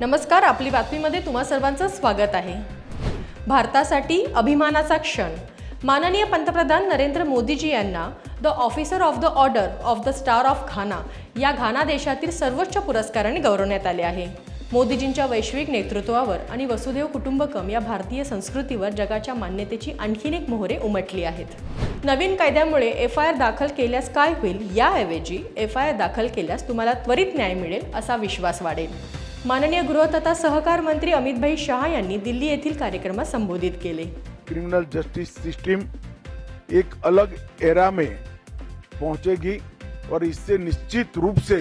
नमस्कार आपली बातमीमध्ये तुम्हा सर्वांचं स्वागत आहे. भारतासाठी अभिमानाचा क्षण. माननीय पंतप्रधान नरेंद्र मोदीजी यांना the officer of the order of the star of Ghana या घाना देशातील सर्वोच्च पुरस्काराने गौरवण्यात आले आहे. मोदीजींच्या वैश्विक नेतृत्वावर आणि वसुदेव कुटुंबकम या भारतीय संस्कृतीवर जगाच्या मान्यतेची आणखीन एक मोहरे उमटली आहेत. नवीन कायद्यामुळे एफ आय आर दाखल केल्यास काय होईल? याऐवजी एफ आय आर दाखल केल्यास तुम्हाला त्वरित न्याय मिळेल असा विश्वास वाढेल. माननीय गृह तथा सहकार मंत्री अमितभाई शहा यांनी दिल्ली येथील कार्यक्रमात संबोधित केले. क्रिमिनल जस्टिस सिस्टम एक अलग एरा में पहुंचेगी और इससे निश्चित रूप से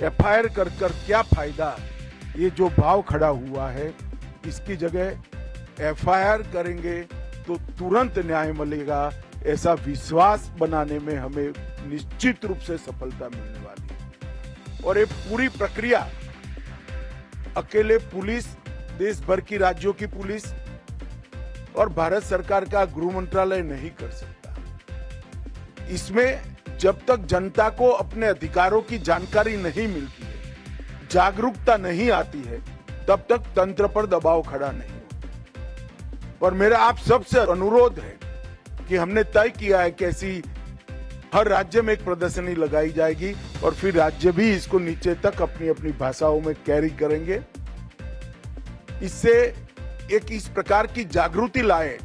एफआईआर कर कर क्या फ़ायदा? ये जो भाव खड़ा हुआ है, इसकी जगह एफआईआर करेंगे तो तुरंत न्याय मिलेगा, ऐसा विश्वास बनाने में हमें निश्चित रूप से सफलता मिलने वाली है। और ये पूरी प्रक्रिया अकेले पुलिस देश भर की राज्यों की पुलिस और भारत सरकार का गृह मंत्रालय नहीं कर सकता। इसमें जब तक जनता को अपने अधिकारों की जानकारी नहीं मिलती है, जागरूकता नहीं आती है, तब तक तंत्र पर दबाव खड़ा नहीं पर मेरा आप सबसे अनुरोध है कि हमने तय किया है कैसी हर राज्य में एक प्रदर्शनी लगाई जाएगी और फिर राज्य भी इसको नीचे तक अपनी अपनी भाषाओं में कैरी करेंगे। इससे एक इस प्रकार की जागृति लाए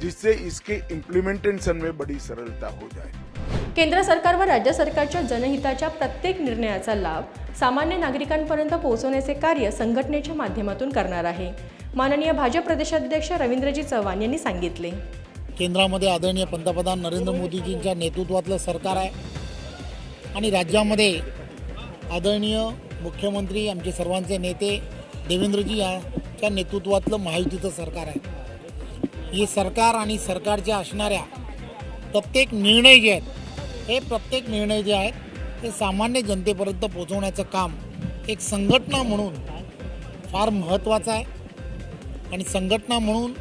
जिससे इसके इम्प्लीमेंटेशन में बड़ी सरलता हो जाए। केंद्र सरकार व राज्य सरकारच्या जनहिताच्या प्रत्येक निर्णयाचा लाभ सामान्य नागरिकांपर्यंत पोहोचवण्याचे कार्य संघटनेच्या माध्यमातून करणार आहे. माननीय भाजप प्रदेशाध्यक्ष रवींद्रजी चव्हाण यांनी सांगितले. केंद्रामध्ये आदरणीय पंतप्रधान नरेंद्र मोदीजींच्या नेतृत्वातलं सरकार आहे. आणि राज्यामध्ये आदरणीय मुख्यमंत्री आमचे सर्वांचे नेते देवेंद्रजी यांच्या नेतृत्वातलं महायुतीचं सरकार आहे. हे सरकार आणि सरकारच्या असणाऱ्या प्रत्येक निर्णय जे आहेत हे प्रत्येक निर्णय जे आहेत ते सामान्य जनतेपर्यंत पोहोचवण्याचं काम एक संघटना म्हणून फार महत्त्वाचं आहे. आणि संघटना म्हणून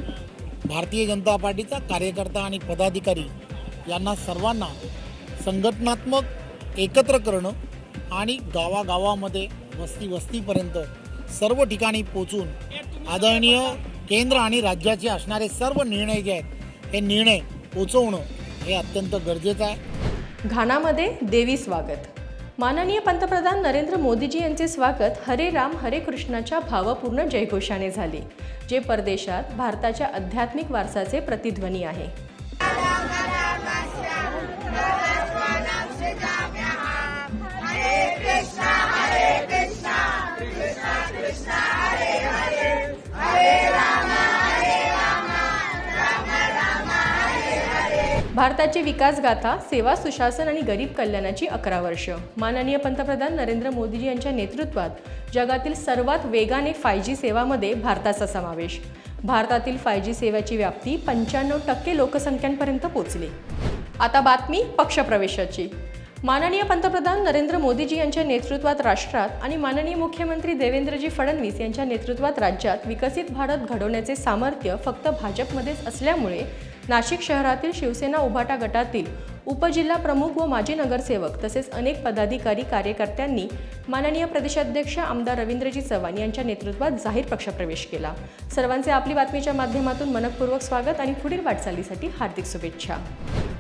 भारतीय जनता पार्टीचा कार्यकर्ता आणि पदाधिकारी यांना सर्वांना संघटनात्मक एकत्र करणं आणि गावागावामध्ये वस्ती वस्तीपर्यंत सर्व ठिकाणी पोचून आदरणीय केंद्र आणि राज्याचे असणारे सर्व निर्णय जे आहेत हे निर्णय पोचवणं हे अत्यंत गरजेचं आहे. घानामध्ये देवी स्वागत. माननीय पंतप्रधान नरेंद्र मोदीजी यांचे स्वागत हरे राम हरे कृष्णाच्या भावपूर्ण जयघोषाने झाले जे परदेशात भारताच्या आध्यात्मिक वारसाचे प्रतिध्वनी आहे. भारताची विकासगाथा सेवा सुशासन आणि गरीब कल्याणाची अकरा वर्ष. माननीय पंतप्रधान नरेंद्र मोदीजी यांच्या नेतृत्वात जगातील सर्वात वेगाने फाय जी सेवामध्ये भारताचा समावेश. भारतातील फाय जी सेवेची व्याप्ती पंच्याण्णव टक्के लोकसंख्यांपर्यंत पोहोचली. आता बातमी पक्षप्रवेशाची. माननीय पंतप्रधान नरेंद्र मोदीजी यांच्या नेतृत्वात राष्ट्रात आणि माननीय मुख्यमंत्री देवेंद्रजी फडणवीस यांच्या नेतृत्वात राज्यात विकसित भारत घडवण्याचे सामर्थ्य फक्त भाजपमध्येच असल्यामुळे नाशिक शहरातील शिवसेना उभाटा गटातील उपजिल्हा प्रमुख व माजी नगरसेवक तसेच अनेक पदाधिकारी कार्यकर्त्यांनी माननीय प्रदेशाध्यक्ष आमदार रवींद्रजी चव्हाण यांच्या नेतृत्वात जाहीर पक्षप्रवेश केला. सर्वांचे आपली बातमीच्या माध्यमातून मनपूर्वक स्वागत आणि पुढील वाटचालीसाठी हार्दिक शुभेच्छा.